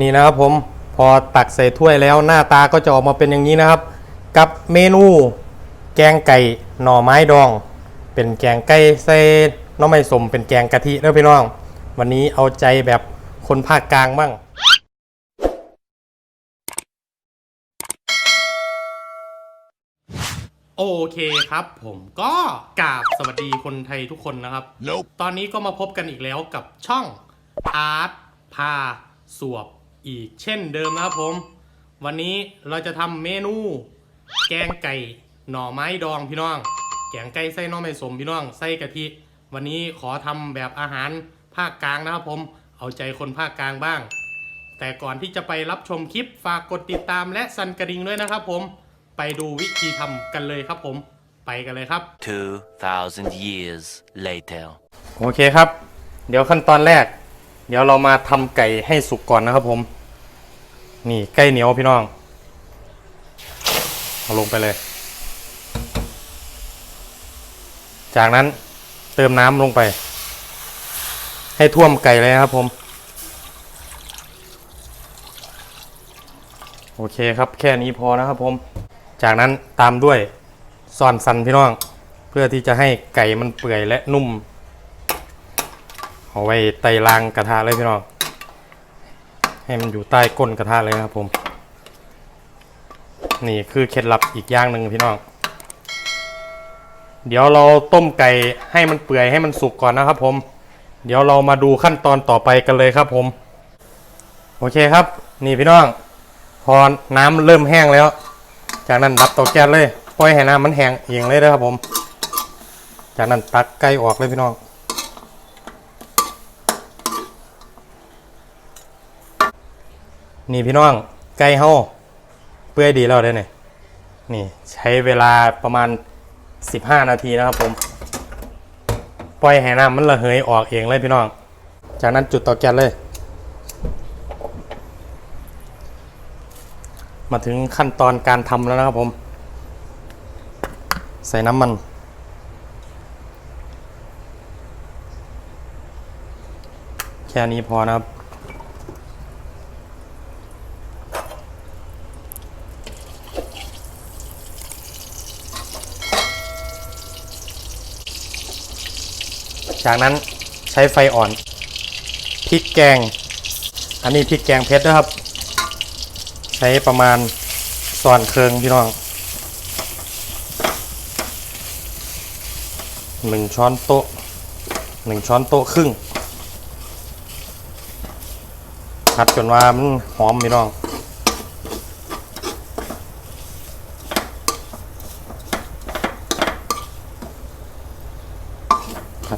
นี่นะครับผมพอตักใส่ถ้วยแล้วหน้าตาก็จะออกมาเป็นอย่างนี้นะครับ กับเมนู แกงไก่หน่อไม้ดอง เป็นแกงไก่ใส่หน้อไม้สมเป็นแกงกะทิเด้อพี่น้อง วันนี้เอาใจแบบคนภาคกลางบ้างโอเคครับผมก็กราบสวัสดีคนไทยทุกคนนะครับ Nope. ตอนนี้ก็มาพบกันอีกแล้วกับช่องอาร์ตพาสวบ อีกเช่นเดิมนะครับผม วันนี้เราจะทำเมนู แกงไก่หน่อไม้ดองพี่น้อง แกงไก่ไส้หน่อไม้สมพี่น้องไส้กะทิ วันนี้ขอทำแบบอาหารภาคกลางนะครับผม เอาใจคนภาคกลางบ้าง แต่ก่อนที่จะไปรับชมคลิปฝากกดติดตามและสั่นกระดิ่งด้วยนะครับผม ไปดูวิธีทำกันเลยครับผม ไปกันเลยครับ 2,000 years later. โอเคครับ เดี๋ยวขั้นตอนแรก เดี๋ยวเรามาทำไก่ให้สุกก่อนนะครับผม นี่ไก่เหนียวพี่น้อง เอาลงไปเลย จากนั้นเติมน้ำลงไป ให้ท่วมไก่เลยครับผม โอเคครับแค่นี้พอนะครับผม จากนั้นตามด้วยซอนสันพี่น้อง เพื่อที่จะให้ไก่มันเปื่อยและนุ่ม เอาไว้ไต่รางกระทะเลยพี่น้อง ให้มันอยู่ใต้ก้นกระทะเลยครับผม นี่คือเคล็ดลับอีกอย่างหนึ่งพี่น้อง เดี๋ยวเราต้มไก่ให้มันเปื่อยให้มันสุกก่อนนะครับผม เดี๋ยวเรามาดูขั้นตอนต่อไปกันเลยครับผม โอเคครับ นี่พี่น้อง พอน้ำเริ่มแห้งแล้ว จากนั้นดับเตาแก๊สเลยปล่อยให้น้ำมันแห้งเองเลยนะครับผม จากนั้นตักไก่ออกเลยพี่น้อง นี่พี่น้องไก่เฮาเปื่อยดีแล้วเด้เนี่ยนี่ใช้เวลาประมาณ 15 นาทีนะครับผม ปล่อยให้น้ำมันระเหยออกเองเลยพี่น้อง จากนั้นจุดเตาแก๊สเลย มาถึงขั้นตอนการทำแล้วนะครับผม ใส่น้ำมัน แค่นี้พอนะครับ จากนั้นใช้ไฟอ่อนพริกแกง อันนี้พริกแกงเพชรนะครับ ใช้ประมาณส่วนเคืองพี่น้องหนึ่งช้อนโต๊ะหนึ่งช้อนโต๊ะครึ่งผัดจนว่ามันหอมพี่น้อง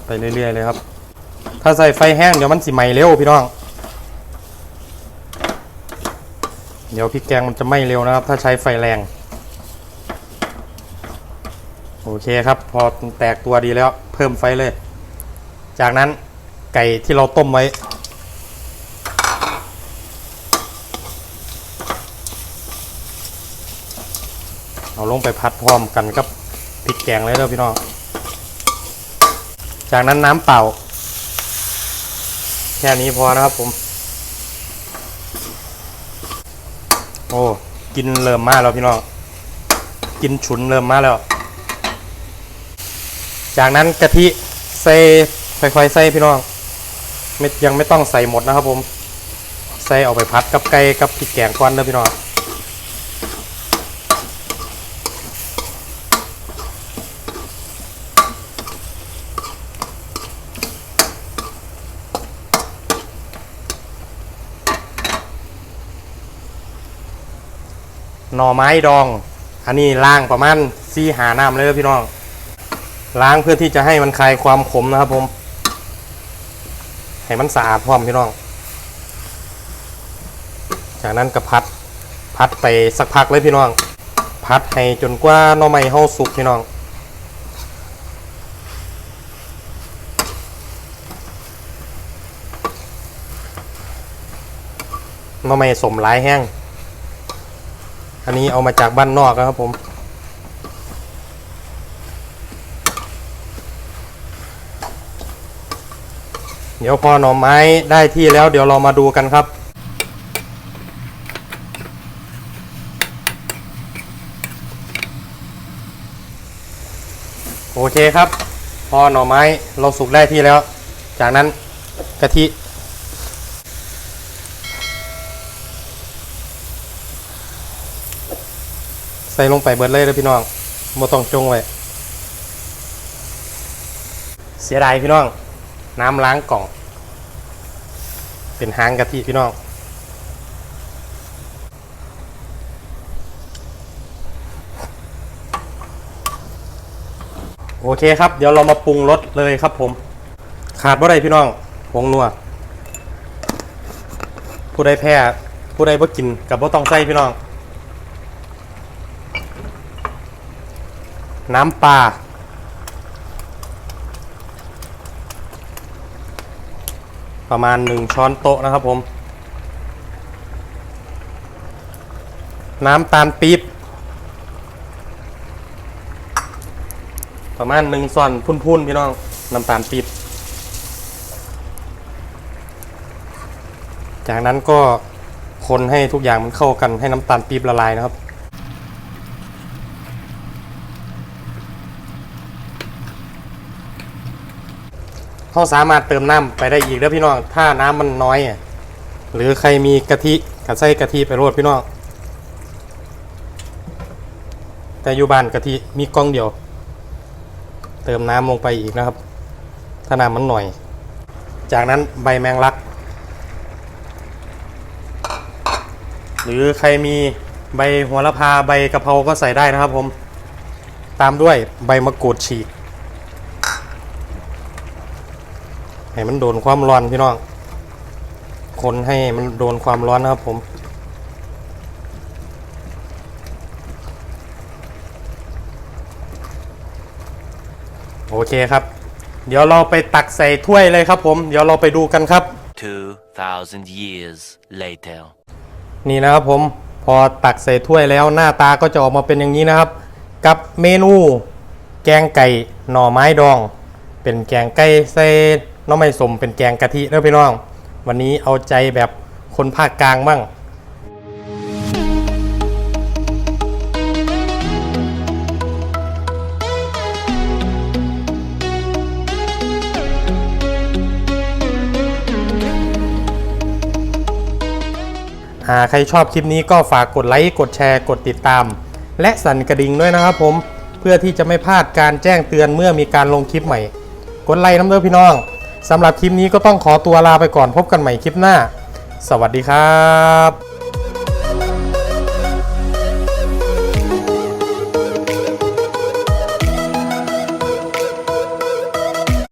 ไปเรื่อยๆเลยครับ ถ้าใส่ไฟแห้งเดี๋ยวมันสิไหม้เร็วพี่น้อง เดี๋ยวพริกแกงมันจะไหม้เร็วนะครับ ถ้าใช้ไฟแรง โอเคครับ พอแตกตัวดีแล้วเพิ่มไฟเลย จากนั้นไก่ที่เราต้มไว้เอาลงไปพัดพร้อมกันกับพริกแกงเลยเด้อพี่น้อง จากนั้นน้ำเปล่า แค่นี้พอนะครับผม โอ้กินเริ่มมาแล้วพี่น้อง กินฉุนเริ่มมาแล้ว จากนั้นกะทิใส่ค่อยๆใส่พี่น้องไม่ยังไม่ต้องใส่หมดนะครับผม ใส่เอาไปพัดกับไก่กับพริกแกงก่อนเด้อพี่น้อง หน่อไม้ดอง อันนี้ล้างประมาณซีหาน้ำเลยเด้อพี่น้อง ล้างเพื่อที่จะให้มันคลายความขมนะครับผม ให้มันสะอาดพร้อมพี่น้อง จากนั้นก็พัดพัดไปสักพักเลยพี่น้อง พัดให้จนกว่าหน่อไม้เฮาสุกพี่น้องหน่อไม้สมหลายแห้ง อันนี้เอามาจากบ้านนอกนะครับผมเดี๋ยวพอหน่อไม้ได้ที่แล้วเดี๋ยวเรามาดูกันครับ โอเคครับ พอหน่อไม้เราสุกได้ที่แล้ว จากนั้นกะทิ ใส่ลงไปเบิดเลยเลยพี่น้องบ่ต้องจงไว้เสียดายพี่น้อง น้ำล้างกล่อง เป็นหางกะทิพี่น้องโอเคครับ เดี๋ยวเรามาปรุงรสเลยครับผม ขาดบ่ได้พี่น้องผงนัวผู้ใดแพ้ผู้ใดบ่กินกับบ่ต้องใส่พี่น้อง น้ำปลาประมาณหนึ่งช้อนโต๊ะนะครับผม น้ำตาลปี๊บประมาณหนึ่งส่วนพุ่นๆพี่น้อง น้ำตาลปี๊บจากนั้นก็คนให้ทุกอย่างมันเข้ากันให้น้ำตาลปี๊บละลายนะครับ เขาสามารถเติมน้ำไปได้อีกเด้อพี่น้อง ถ้าน้ำมันน้อยหรือใครมีกะทิกัใส่กะทิไปโรดพี่น้อง แต่อยู่บ้านกะทิมีกล้องเดียว เติมน้ำลงไปอีกนะครับ ถ้าน้ำมันหน่อย จากนั้นใบแมงลัก หรือใครมีใบหัวละพาใบกะเพราก็ใส่ได้นะครับผม ตามด้วยใบมะกรูดฉีก ให้มันโดนความร้อนพี่น้อง คนให้มันโดนความร้อนนะครับผมโอเคครับ เดี๋ยวเราไปตักใส่ถ้วยเลยครับผม เดี๋ยวเราไปดูกันครับ 2,000 years later. นี่นะครับผม พอตักใส่ถ้วยแล้วหน้าตาก็จะออกมาเป็นอย่างนี้นะครับ กับเมนู แกงไก่หน่อไม้ดอง เป็นแกงไก่ใส่ห น้อไม้สมเป็นแกงกะทิเด้อพี่น้อง วันนี้เอาใจแบบคนภาคกลางบ้างหากใครชอบคลิปนี้ก็ฝากกดไลค์ กดแชร์ กดติดตาม และสั่นกระดิ่งด้วยนะครับผม เพื่อที่จะไม่พลาดการแจ้งเตือนเมื่อมีการลงคลิปใหม่ กดไลค์น้ำเด้อพี่น้อง สำหรับคลิปนี้ก็ต้องขอตัวลาไปก่อนพบกันใหม่คลิปหน้า สวัสดีครับ